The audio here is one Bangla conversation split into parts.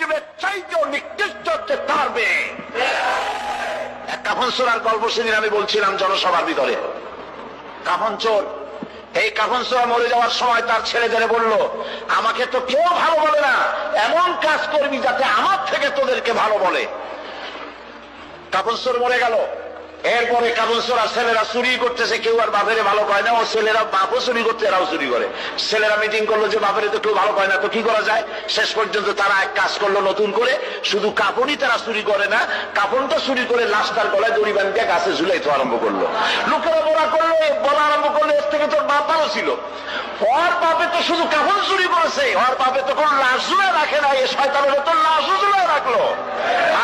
মুজিবের চাইতেও নিকৃষ্ট গল্প সেদিন আমি বলছিলাম জনসভার ভিতরে। কাফন এই কাফন মরে যাওয়ার সময় তার ছেলেদের বলল, আমাকে তো কেউ ভালো বলে না, এমন কাজ করবি যাতে আমার থেকে তোদেরকে ভালো বলে। চোর মরে গেল। এরপরে কাপড় চোরা ছেলেরা চুরি করতেছে, কেউ আর বাপের ভালো পায় না। ও ছেলেরা বাপও চুরি করতে, এরাও চুরি করে। ছেলেরা মিটিং করল যে বাপের তো কেউ ভালো পায় না, তো কি করা যায়? শেষ পর্যন্ত তারা এক কাজ করল নতুন করে, শুধু কাপড়ই তারা চুরি করে না কাপড়টা চুরি করে লাশটার গলায় দড়ি বাঁধিয়ে গাছে ঝুলাইতে আরম্ভ করল। লোকেরা বলা করল বলা আরম্ভ করল এর থেকে তোর বাপ ভালো ছিল। ওর বাপে তো শুধু কাপড় চুরি করেছে, ওর বাপে তো কোনো লাশ ঝুলে রাখে না এ শয়তানের তো লাশও ঝুলে রাখল।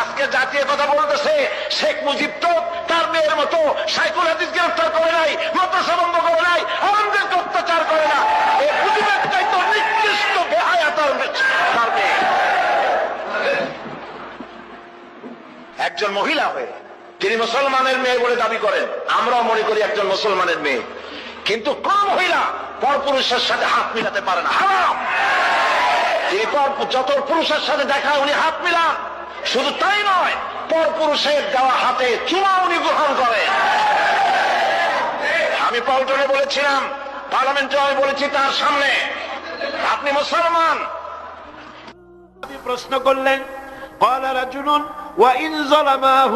আজকে জাতীয় কথা বলতেছে, শেখ মুজিব তো তার মেয়ের মতো সাইকুল হাদিস গ্রেফতার করে নাই, মাদ্রাসা বন্ধ করে নাই আনন্দকে অত্যাচার করে না। একজন মহিলা হয়ে তিনি মুসলমানের মেয়ে বলে দাবি করেন। আমরাও মনে করি একজন মুসলমানের মেয়ে। কিন্তু কোন মহিলা পরপুরুষের সাথে হাত মিলাতে পারে না। হারাম! তিনি যত পুরুষের সাথে দেখা উনি হাত মিলান। শুধু তাই নয় পর পুরুষের দেওয়া হাতে চুমা উনি গ্রহণ করেন আমি পল্টনে বলেছিলাম পার্লামেন্টে আমি বলেছি তার সামনে আপনি মুসলমান আপনি প্রশ্ন করলেন قال رجل وإن ظلماه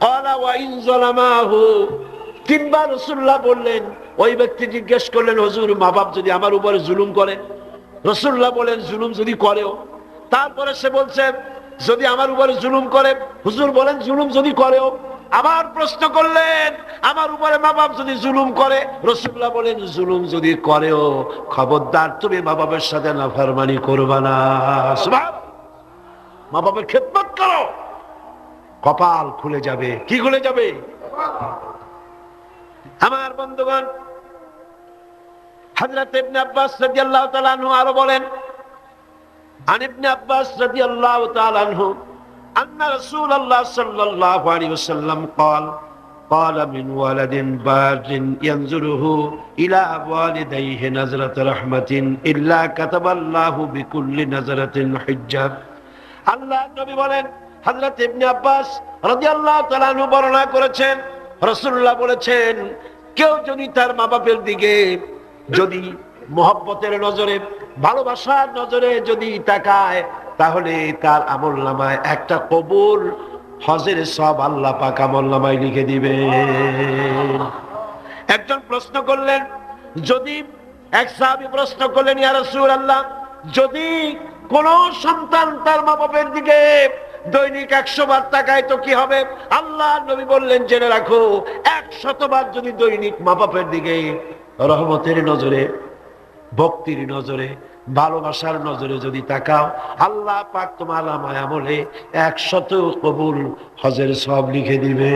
قال وإن ظلماه তিনবার রসুল্লাহ বললেন ওই ব্যক্তি জিজ্ঞেস করলেন হুজুর মা বাপ যদি আমার উপরে জুলুম করে রসুল্লাহ বলেন জুলুম যদি করেও তারপরে সে বলছে যদি আমার উপরে জুলুম করে, হুজুর বলেন, জুলুম যদি করেও, আবার প্রশ্ন করলেন, আমার উপরে মা বাপ যদি জুলুম করে, রসুল্লাহ বলেন, জুলুম যদি করেও, খবরদার তুমি মা বাপের সাথে নাফারমানি করবা না। মা বাপের খেদমত করো। কপাল খুলে যাবে। কি খুলে যাবে? আমার বন্ধুগণ ইবনে আব্বাস আরও বলেন عن ابن عباس رضي الله تعالى عنه أن رسول الله صلى الله عليه وسلم قال قال من ولد بار ينظره إلى والديه نظرة رحمة إلا كتب الله بكل نظرة حجاب আল্লাহ নবী বলেন হযরত ইবনে আব্বাস রাদিয়াল্লাহু তাআলা আনহু বর্ণনা করেছেন রাসূলুল্লাহ বলেছেন কেউ যদি তার মা বাপের দিকে যদি মহব্বতের নজরে ভালোবাসার নজরে যদি তাকায়, তাহলে তার আমল নামায় একটা কবুল। হজের সব আল্লাহ পাক আমল নামায় লিখে দিবে। একজন প্রশ্ন করলেন, যদি এক সাহাবী প্রশ্ন করলেন, ইয়া রাসূলুল্লাহ, যদি কোন সন্তান তার মা বাপের দিকে দৈনিক একশো বার তাকায়, তো কি হবে? আল্লাহ নবী বললেন, জেনে রাখো একশতবার যদি দৈনিক মা বাপের দিকে রহমতের নজরে ভক্তির নজরে, ভালোবাসার নজরে যদি তাকাও, আল্লাহ পাক তোমার আমায় আমলে একশত কবুল হজের সব লিখে দিবে।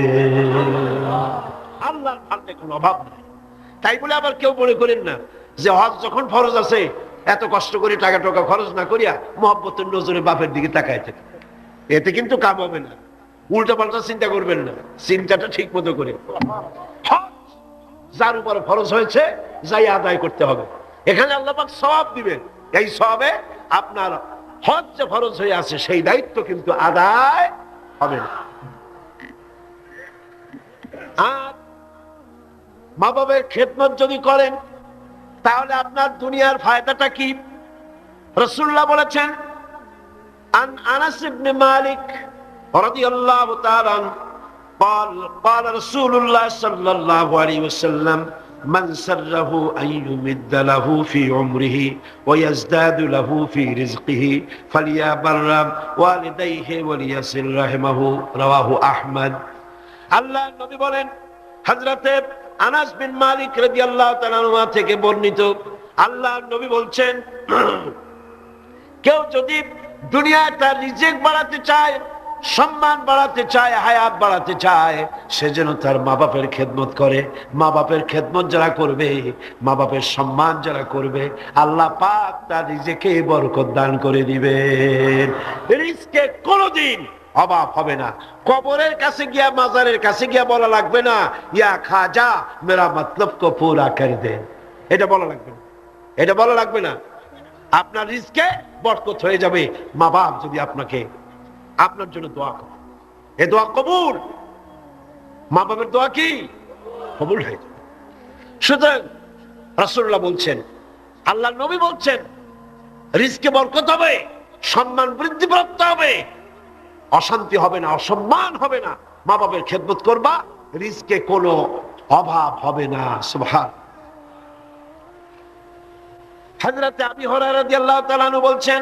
আল্লাহর ফান্ডে কোনো অভাব নাই। তাই বলে আবার কেউ মনে করেন না যে হজ যখন ফরজ আছে, এত কষ্ট করে টাকা টাকা খরচ না করিয়া মোহাম্মতের নজরে বাপের দিকে তাকায় থাকে এতে কিন্তু কাম হবে না। উল্টা পাল্টা চিন্তা করবেন না। চিন্তাটা ঠিক মতো করে। যার উপরে ফরজ হয়েছে, যাই আদায় করতে হবে। এখানে আল্লাহ পাক সওয়াব দিবেন এই সবে আপনার হজ যে ফরজ হয়ে আছে সেই দায়িত্ব কিন্তু আদায় হবে না আর মা বাবার খেদমত যদি করেন তাহলে আপনার দুনিয়ার ফায়দাটা কি রসুল্লাহ বলেছেন عن انس بن مالك رضي الله تعالى عنه قال قال رسول الله صلى الله عليه وسلم من سره ان يمد له في عمره ويزداد له في رزقه فليبر والديه وليصل رحمه رواه احمد আল্লাহ নবী বলেন হযরতে আনাস বিন মালিক রাদিয়াল্লাহু তাআলা আনহু থেকে বর্ণিত আল্লাহ নবী বলছেন কেউ যদি দুনিয়ায় তার রিজেক বাড়াতে চায় সম্মান বাড়াতে চায়, হায়াত বাড়াতে চায়, সে যেন তার মা বাপের খেদমত করে। মা বাপের খেদমত যারা করবে মা বাপের সম্মান যারা করবে, আল্লাহ পাক তার রিজেকে বরকত দান করে দিবেন রিজকে কোনোদিন অভাব হবে না। কবরের কাছে গিয়া, মাজারের কাছে গিয়া বলা লাগবে না, ইয়া খাজা, মেরা মতলব কো পুরা করে দে। এটা বলা লাগবে না। এটা বলা লাগবে না। আপনার রিস্কে বরকত হয়ে যাবে। মা বাপ যদি আপনাকে আপনার জন্য দোয়া করে। এ দোয়া কবুল। মা বাবার দোয়া কি? কবুল হয়ে যাবে। সুতরাং রাসূলুল্লাহ বলছেন আল্লাহ নবী বলছেন রিস্কে বরকত হবে, সম্মান বৃদ্ধিপ্রাপ্ত হবে। অশান্তি হবে না, অসম্মান হবে না। মা বাবার খেদমত করবা রিস্কে কোনো অভাব হবে না। সুবহান। হযরত আবি আনহু বলছেন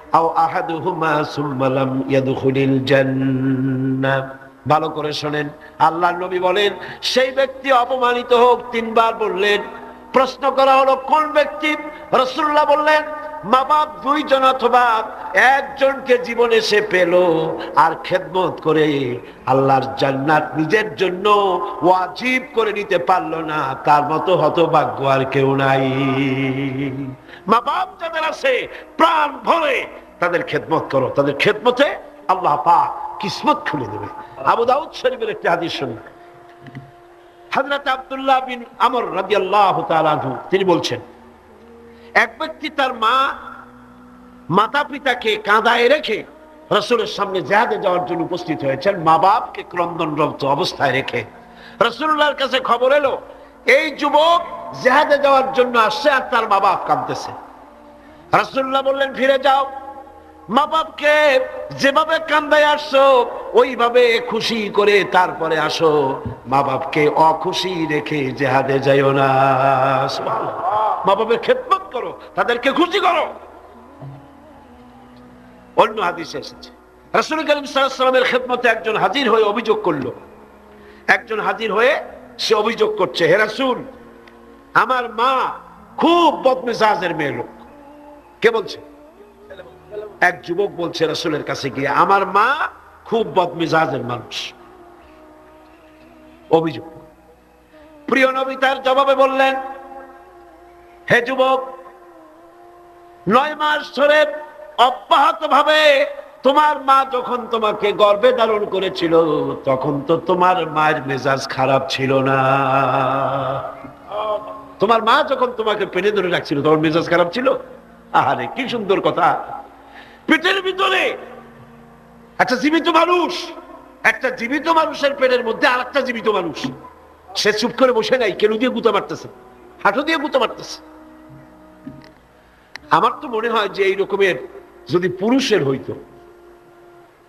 ভালো করে শোনেন। আল্লাহ নবী বলেন, সেই ব্যক্তি অপমানিত হোক, তিনবার বললেন। প্রশ্ন করা হলো, কোন ব্যক্তি? রসুল্লাহ বললেন মা বাপ দুইজন অথবা একজনকে জীবনে সে পেল আর খেদমত করে আল্লাহর জান্নাত নিজের জন্য ওয়াজিব করে নিতে পারল না। তার মতো হতভাগ্য আর কেউ নাই। মা বাপ যাদের আছে, প্রাণ ভরে তাদের খেদমত করো। তাদের খেদমতে আল্লাহ পাক কিসমত খুলে দেবে। আবু দাউদ শরীফের একটি হাদিস শুনুন। হযরত আব্দুল্লাহ বিন আমর রাদিয়াল্লাহু তাআলা তিনি বলছেন এক ব্যক্তি তার মা মাতা পিতাকে কাঁদায় রেখে রসুলের সামনে জেহাদে যাওয়ার জন্য উপস্থিত হয়েছেন, মা বাপকে ক্রন্দনরত অবস্থায় রেখে। রসুল্লাহর কাছে খবর এলো, এই যুবক জেহাদে যাওয়ার জন্য আসছে আর তার মা বাপ কাঁদতেছে। রসুল্লাহ বললেন, ফিরে যাও। মা বাপকে যেভাবে কান্দায় আসছো, ওইভাবে খুশি করে তারপরে আসো। মা বাপকে অখুশি রেখে জেহাদে যাইও না। মা বাপের খেদমত করো, তাদেরকে খুশি করো। অন্য হাদিসে এসেছে, রাসূল করিম সাল্লামের খেদমতে একজন হাজির হয়ে অভিযোগ করল। একজন হাজির হয়ে সে অভিযোগ করছে, হে রাসূল, আমার মা খুব বদমেজাজের মেয়ে লোক। কে বলছে? এক যুবক বলছে রাসূলের কাছে গিয়ে, আমার মা খুব বদমেজাজের মানুষ। অভিযোগ। প্রিয় নবী তার জবাবে বললেন হে যুবক, নয় মাস ধরে অব্যাহত ভাবে তোমার মা যখন তোমাকে গর্বে ধারণ করেছিল, তখন তো তোমার মায়ের মেজাজ খারাপ ছিল না। তোমার মা যখন তোমাকে পেটে ধরে রাখছিল তোমার মেজাজ খারাপ ছিল? আহারে, কি সুন্দর কথা। পেটের ভিতরে একটা জীবিত মানুষ, একটা জীবিত মানুষের পেটের মধ্যে আর একটা জীবিত মানুষ। সে চুপ করে বসে নাই, কেন দিয়ে গুতা মারতেছে? হাঁটু দিয়ে গুতা মারতেছে। আমার তো মনে হয় যে এই রকমের যদি পুরুষের হইতো,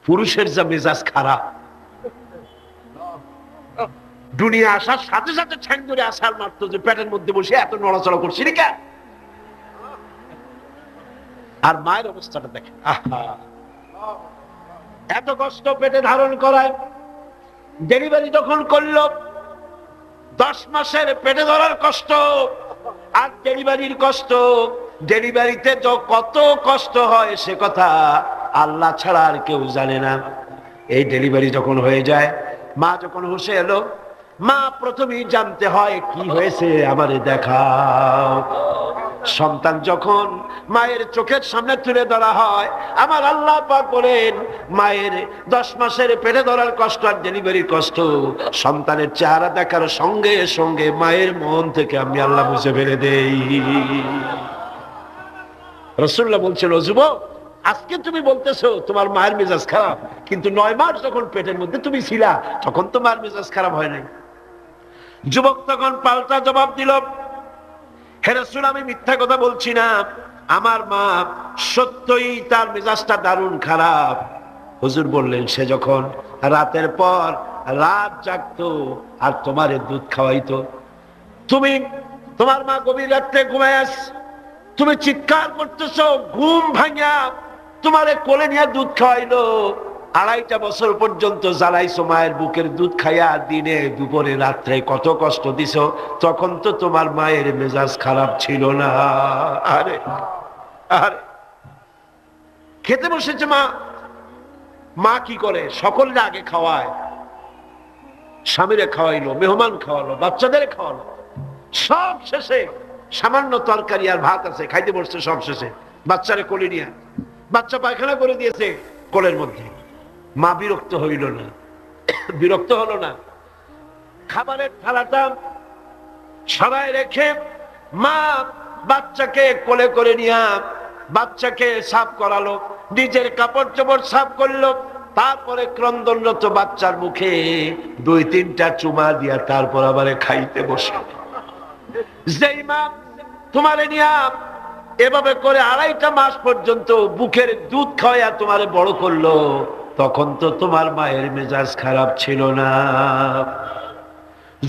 পুরুষের যা মেজাজ খারাপ, দুনিয়া আসার সাথে সাথে ঠ্যাং ধরে আসার মারতো যে পেটের মধ্যে বসে এত নড়াচড়া করছি রে আর মায়ের অবস্থাটা দেখেন এত কষ্ট পেটে ধারণ করায়, ডেলিভারি যখন করল, দশ মাসের পেটে ধরার কষ্ট আর ডেলিভারির কষ্ট ডেলিভারিতে কত কষ্ট হয় সে কথা আল্লাহ ছাড়া আর কেউ জানে না। এই ডেলিভারি যখন হয়ে যায়, মা যখন হুসে এলো, মা প্রথমেই জানতে হয়, কি হয়েছে? আমারে দেখাও। সন্তান যখন মায়ের চোখের সামনে তুলে ধরা হয়, আমার আল্লাহ পাক বলেন, মায়ের দশ মাসের পেটে ধরার কষ্ট আর ডেলিভারির কষ্ট। সন্তানের চেহারা দেখার সঙ্গে সঙ্গে মায়ের মন থেকে আমি আল্লাহ মুছে ফেলে দেই। রসুল্লাহ বলছিল যুবক, আজকে তুমি বলতেছো তোমার মায়ের মেজাজ খারাপ, কিন্তু নয় মাস যখন পেটের মধ্যে তুমি ছিলা, তখন তো মায়ের মেজাজ খারাপ হয় নাই। যুবক তখন পাল্টা জবাব দিল, হে রসুল, আমি মিথ্যা কথা বলছি না, আমার মা সত্যই তার মেজাজটা দারুণ খারাপ। হুজুর বললেন, সে যখন রাতের পর রাত জাগতো আর তোমারে দুধ খাওয়াইতো, তুমি তোমার মা গভীর রাত্রে ঘুমায় আস তুমি চিৎকার করতেছ, ঘুম ভাঙা। তোমারে কোলে নিয়ে দুধ খাওয়াইলো। আড়াইটা বছর পর্যন্ত জ্বালাইছো মায়ের বুকের দুধ খাইয়া দিনে, দুপুরে, রাত্রে কত কষ্ট দিছ, তখন তো তোমার মায়ের মেজাজ খারাপ ছিল না। আরে আরে। খেতে বসেছে মা। মা কি করে? সকলরে আগে খাওয়ায়। স্বামীরে খাওয়াইলো, মেহমান খাওয়ালো, বাচ্চাদের খাওয়ালো। সব শেষে সামান্য তরকারি আর ভাত আছে, খাইতে বসছে সব শেষে। বাচ্চারে কোলে নিয়ে বাচ্চা পায়খানা করে দিয়েছে কোলের মধ্যে। মা বিরক্ত হইল না। বিরক্ত হলো না। খাবারের থালাটা সবাই রেখে মা বাচ্চাকে কোলে করে নিয়ে বাচ্চাকে সাফ করালো, নিজের কাপড় চোপড় সাফ করল। তারপরে ক্রন্দনরত বাচ্চার মুখে দুই তিনটা চুমা দিয়া তারপর আবার খাইতে বসে যেই মা তোমারে নিয়া এভাবে করে আড়াইটা মাস পর্যন্ত বুকের দুধ খাওয়া তোমারে বড় করল। তখন তো তোমার মায়ের মেজাজ খারাপ ছিল না।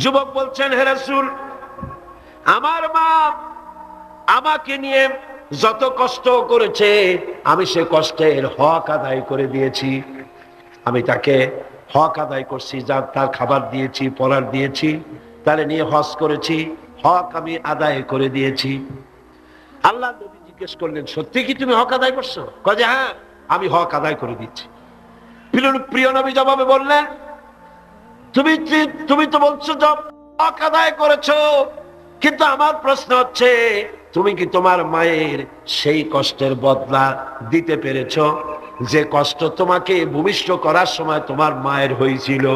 যুবক বলছেন হেরাসুল আমার মা আমাকে নিয়ে যত কষ্ট করেছে, আমি সে কষ্টের হক আদায় করে দিয়েছি। আমি তাকে হক আদায় করছি, যা তার খাবার দিয়েছি পড়ার দিয়েছি, তারে নিয়ে হজ করেছি। হক আমি আদায় করে দিয়েছি। আল্লাহ নবী জিজ্ঞেস করলেন, সত্যি কি তুমি হক আদায় করছ? কাজে হ্যাঁ আমি হক আদায় করে দিচ্ছি। প্রিয়- নবী জবাবে বললেন, তুমি তুমি তো বলছো হক আদায় করেছ, কিন্তু আমার প্রশ্ন হচ্ছে, তুমি কি তোমার মায়ের সেই কষ্টের বদলা দিতে পেরেছ? যে কষ্ট তোমাকে ভূমিষ্ঠ করার সময় তোমার মায়ের হয়েছিল।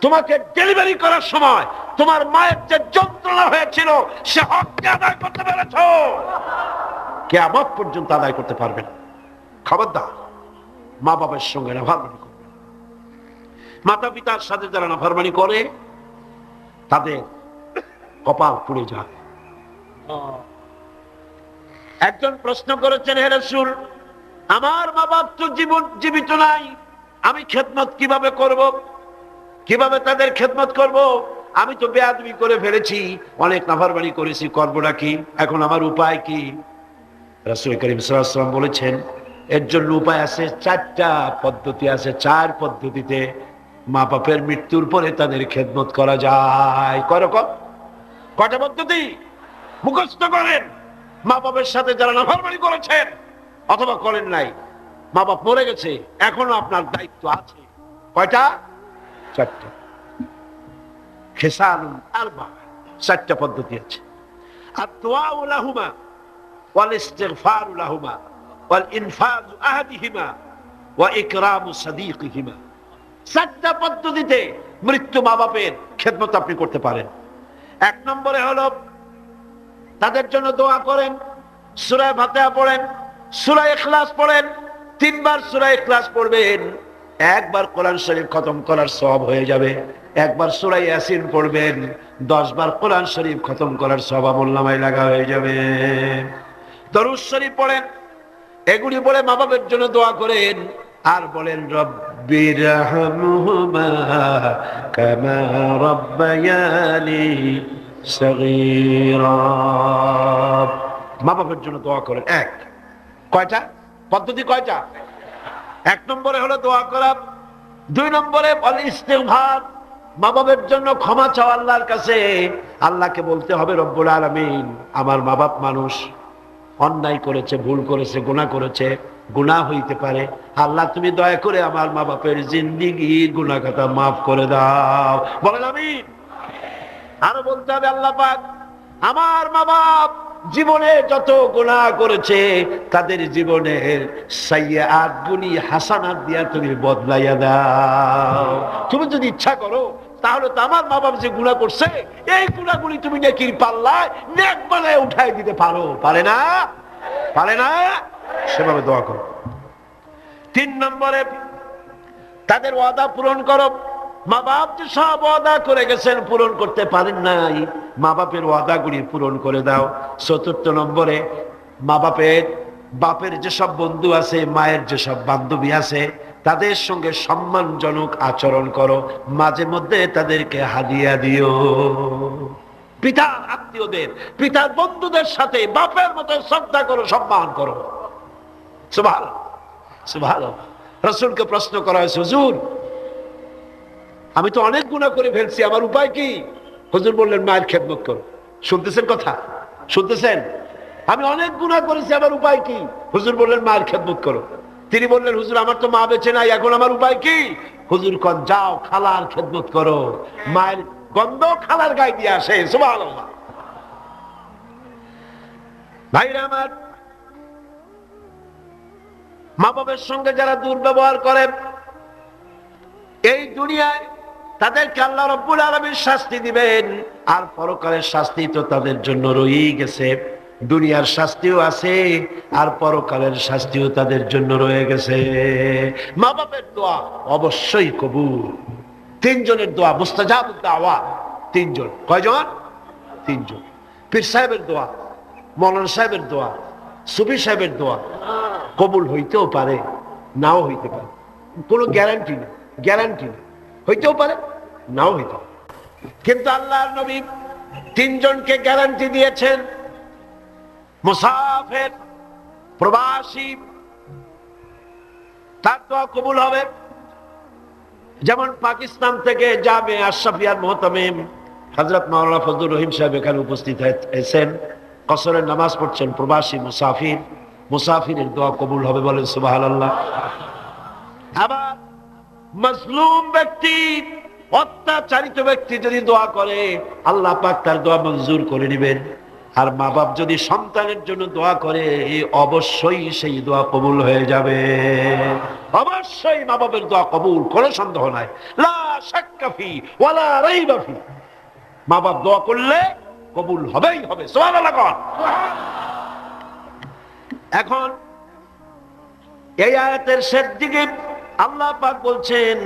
তোমাকে ডেলিভারি করার সময় তোমার মায়ের যে যন্ত্রণা হয়েছিল, সে হককে আদায় করতে পেরেছ। কেমন পর্যন্ত আদায় করতে পারবে না। খবরদার মা বাবার সঙ্গে নাফারমানি করবে মাতা পিতার সাথে যারা নাফারমানি করে, তাদের কপাল পুড়ে যায়। একজন প্রশ্ন করেছেন, হে রাসূল, আমার মা বাপ তো জীবন জীবিত নাই, আমি খেদমত কীভাবে করব? কীভাবে তাদের খেদমত করব? আমি তো বেয়াদবি করে ফেলেছি, অনেক নাফারবানি করেছি করবোটা কি এখন আমার উপায় কি? রাসূল করিম ওয়াসাল্লাম বলেছেন, এর জন্য উপায় আছে, চারটা পদ্ধতি আছে। চার পদ্ধতিতে মা বাপের মৃত্যুর পরে তাদের খেদমত করা যায়। করকম কটা পদ্ধতি? মুখস্থ করেন। মা বাপের সাথে যারা নাফরমানি করেছেন, অথবা করেন নাই মা বাপ মরে গেছে, এখনও আপনার দায়িত্ব আছে। কয়টা? চারটা। আরবা চারটা পদ্ধতি আছে। আর পদ্ধতিতে মৃত্যু মা বাপের খেদমত আপনি করতে পারেন। এক নম্বরে হলো, তাদের জন্য দোয়া করেন সুরায় ফাতেহা পড়েন সুরায় ইখলাস পড়েন, তিনবার সুরায় ইখলাস পড়বেন, একবার কোরআন শরীফ খতম করার সব হয়ে যাবে। একবার সুরাই ইয়াসিন পড়বেন দশ বার কোরআন শরীফ খতম করার সব আমল্লামায় লাগা হয়ে যাবে। দরুদ শরীফ পড়েন, এগুলি বলে মা বাবের জন্য দোয়া করেন, আর বলেন রব্বির কামা মা বাবার জন্য দোয়া করেন, এক। কয়টা? পদ্ধতি কয়টা? এক নম্বরে হলো দোয়া করা, দুই নম্বরে ইস্তেগফার মা বাবার জন্য ক্ষমা চাও আল্লাহর কাছে। আল্লাহকে বলতে হবে, রব্বুল আলামিন, আমার মা বাপ মানুষ অন্যায় করেছে, ভুল করেছে, গুনাহ করেছে, গুনাহ হইতে পারে। আল্লাহ, তুমি দয়া করে আমার মা বাপের জিন্দিগির গুনাহ কথা মাফ করে দাও। বলেন, আমিন। আরও বলতে হবে, আল্লাহ পাক, আমার মা বাপ জীবনে যত গুনাহ করেছে, তাদের জীবনের সাইয়াত গুনি হাসানাত দিয়া তুমি বদলাইয়া দাও। তুমি যদি ইচ্ছা করো তাহলে তো আমার মা বাপ যে গুণা করছে, এই গুণাগুলি তুমি নেকির পাল্লায় নেক বানায় উঠাই দিতে পারো। পারে না? পারে না? সেভাবে দোয়া করো। তিন নম্বরে, তাদের ওয়াদা পূরণ করো। মা বাপ যে সব ওয়াদা করে গেছেন, পূরণ করতে পারেন নাই। মা বাপের ওয়াদাগুলি পূরণ করে দাও। চতুর্থ নম্বরে, মা বাপের বাপের যেসব বন্ধু আছে, মায়ের যেসব বান্ধবী আছে তাদের সঙ্গে সম্মানজনক আচরণ করো। মাঝে মধ্যে তাদেরকে হাদিয়া দিও। পিতার আত্মীয়দের, পিতার বন্ধুদের সাথে বাপের মতো শ্রদ্ধা করো, সম্মান করো। সুভাল সুভাল রসুলকে প্রশ্ন করা হয়েছে, হুজুর, আমি তো অনেক গুণা করে ফেলছি, আমার উপায় কি? হুজুর বললেন, মায়ের খেদমত করো। শুনতেছেন কথা? শুনতেছেন? আমি অনেক গুণা করেছি, আমার উপায় কি? হুজুর বললেন, মায়ের খেদমত করো। তিনি বললেন, হুজুর, আমার তো মা বেঁচে নাই, এখন আমার উপায় কি? হুজুর, কন, যাও, খালার খেদমত করো। মায়ের গন্ধ খালার গায়ে দিয়ে আসে ভাইরা আমার মা বাবার সঙ্গে যারা দুর্ব্যবহার করে, এই দুনিয়ায় তাদেরকে আল্লাহ রব্বুল আলমীর শাস্তি দিবেন, আর পরকালের শাস্তি তো তাদের জন্য রয়েই গেছে। দুনিয়ার শাস্তিও আছে, আর পরকালের শাস্তিও তাদের জন্য রয়ে গেছে। মা বাপের দোয়া অবশ্যই কবুল। তিনজনের দোয়া মুস্তাজাব দাওয়া। তিনজন। কয়জন? তিনজন। পীর সাহেবের দোয়া, মৌলানা সাহেবের দোয়া, সুফি সাহেবের দোয়া কবুল হইতেও পারে, নাও হইতে পারে। কোনো গ্যারান্টি নেই গ্যারান্টি নেই। হইতেও পারে, নাও হইতে পারে। কিন্তু আল্লাহর নবী তিনজনকে গ্যারান্টি দিয়েছেন মুসাফের প্রবাসী, তার দোয়া কবুল হবে। যেমন পাকিস্তান থেকে যাবে আশরাফিয়ার মোহতামিম হজরত মাওলানা ফজলুর রহিম সাহেব এখানে উপস্থিত হয়েছেন কসরের নামাজ পড়ছেন প্রবাসী মুসাফির। মুসাফিরের দোয়া কবুল হবে বলেন সুবাহ আল্লাহ আবার মজলুম ব্যক্তি, অত্যাচারিত ব্যক্তি যদি দোয়া করে, আল্লাহ পাক তার দোয়া মঞ্জুর করে নেবেন। আর মা বাপ যদি সন্তানের জন্য দোয়া করে, অবশ্যই সেই দোয়া কবুল হয়ে যাবে। অবশ্যই মা বাপের দোয়া কবুল, কোনো সন্দেহ নাই। লা শাক্কাফি ওয়ালা রাইবাফি মা বাপ দোয়া করলে কবুল হবেই হবে। এখন এই আয়াতের শেষ দিকে আল্লাহ পাক বলছেন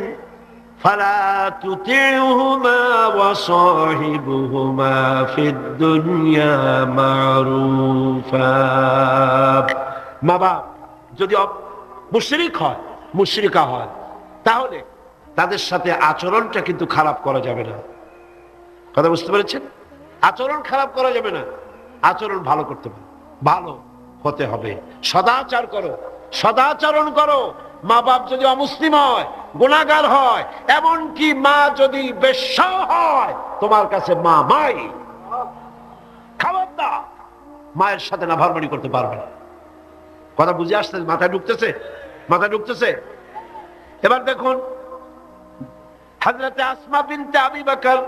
তুতিউহুমা ওয়া সাহিবুহুমা ফিদ দুনিয়া মারুফা। মা বাপ, যদি মুশরিক হয়, মুশরিকা হয়, তাহলে তাদের সাথে আচরণটা কিন্তু খারাপ করা যাবে না। কথা বুঝতে পেরেছেন? আচরণ খারাপ করা যাবে না। আচরণ ভালো করতে হবে। ভালো হতে হবে। সদাচার করো। সদাচরণ করো। মা বাপ যদি অমুসলিম হয় গুণাগার হয় এমনকি মা যদি বেশ্যা হয় তোমার কাছে মা মাই খাবার দা মায়ের সাথে না ভারমানি করতে পারবে না কথা বুঝে আসছে মাথায় ঢুকতেছে মাথায় ঢুকতেছে এবার দেখুন হজরতে আসমা বিনতে আবি বকর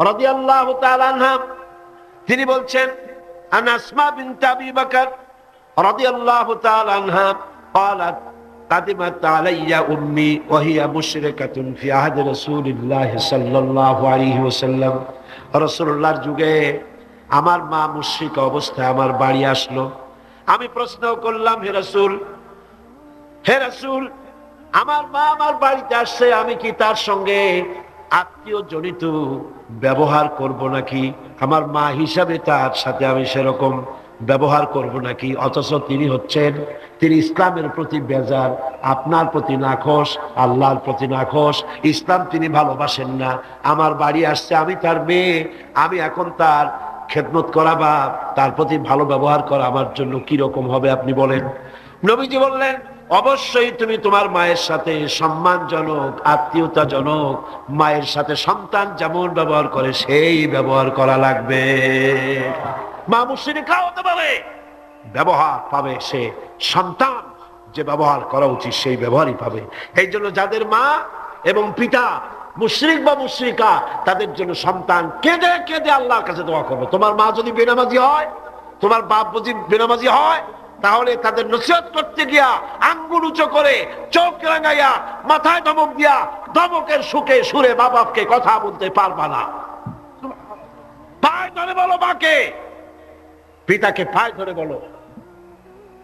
রাদিয়াল্লাহু তাআলা আনহা তিনি বলছেন আন আসমা বিনতে আবি বকর রাদিয়াল্লাহু তাআলা আনহা قالت قدمت علي امي وهي مشركه في عهد رسول الله صلى الله عليه وسلم রাসূলুল্লাহর যুগে আমার মা মুশরিক অবস্থায় আমার বাড়ি আসলো আমি প্রশ্ন করলাম হে রাসূল হে রাসূল আমার মা আমার বাড়িতে আসছে আমি কি তার সঙ্গে আত্মীয় জনিত ব্যবহার করব নাকি আমার মা হিসাবে তার সাথে আমি সেরকম ব্যবহার করব নাকি? অথচ তিনি হচ্ছেন, তিনি ইসলামের প্রতি বেজার, আপনার প্রতি নাখোশ, আল্লাহর প্রতি নাখোশ। ইসলাম তিনি ভালোবাসেন না। আমার বাড়ি আসছে, আমি তার মেয়ে, আমি এখন তার খেদমত করা বা তার প্রতি ভালো ব্যবহার করা আমার জন্য কি রকম হবে আপনি বলেন? নবীজি বললেন, অবশ্যই তুমি তোমার মায়ের সাথে সম্মানজনক, আত্মীয়তাজনক, মায়ের সাথে সন্তান যেমন ব্যবহার করে, সেই ব্যবহার করা লাগবে। মা মুসিনিকা হতে পারে। ব্যবহার পাবে সে সন্তান। যে ব্যবহার করা উচিত, সেই ব্যবহারই পাবে। এই জন্য যাদের মা এবং পিতা মুশরিক বা মুশরিকা, তাদের জন্য সন্তান কেঁদে কেঁদে আল্লাহর কাছে দোয়া করবে। তোমার মা যদি বেনামাজি হয়, তোমার বাপ যদি বেনামাজি হয়, তাহলে তাদের নসিহত করতে গিয়া আঙ্গুল উঁচু করে চোখ রাঙাইয়া, মাথায় ধমক দিয়া ধমকের সুখে সুরে মা বাপকে কথা বলতে পারবা না। পায়ে ধরে বলো মাকে। পিতাকে পায়ে ধরে বলো,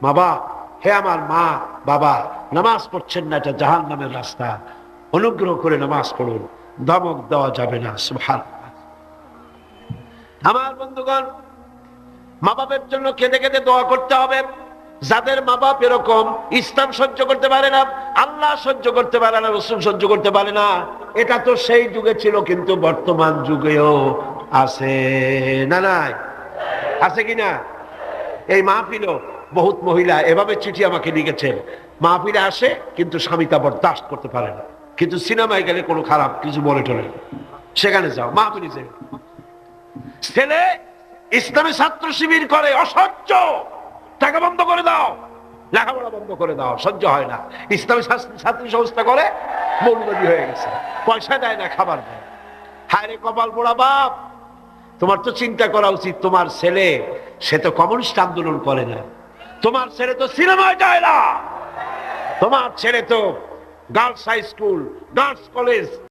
বাবা, হে আমার মা, বাবা, নামাজ পড়ছেন না, এটা জাহান নামের রাস্তা। অনুগ্রহ করে নামাজ পড়ুন, ধমক দেওয়া যাবে না সুবহান আমার বন্ধুগণ মা বাপের জন্য কেঁদে কেঁদে দোয়া করতে হবে। যাদের মা বাপ এরকম ইসলাম সহ্য করতে পারে না, আল্লাহ সহ্য করতে পারে না, রসুল সহ্য করতে পারে না, এটা তো সেই যুগে ছিল, কিন্তু বর্তমান যুগেও আছে না নাই? আছে কি না? এই মাহফিল বহুত মহিলা এভাবে চিঠি আমাকে লিখেছেন মাহফিলে আসে, কিন্তু স্বামী তা বরদাস্ত করতে পারে না। কিন্তু সিনেমায় গেলে কোনো খারাপ কিছু বলে টলে সেখানে যাও, মাহফিলে যাও। ছেলে, ইসলামী ছাত্র শিবির করে, অসহ্য! টাকা বন্ধ করে দাও। লেখাপড়া বন্ধ করে দাও, সহ্য হয় না। ইসলামী ছাত্র- ছাত্রী সংস্থা করে মৌলবাদী হয়ে গেছে। পয়সা দেয় না, খাবার দেয়। হায় রে, কপাল পোড়া বাপ! তোমার তো চিন্তা করা উচিত, তোমার ছেলে, সে তো কমিউনিস্ট আন্দোলন করে না। তোমার ছেলে তো সিনেমায় যায় না। তোমার ছেলে তো girls high school, girls college.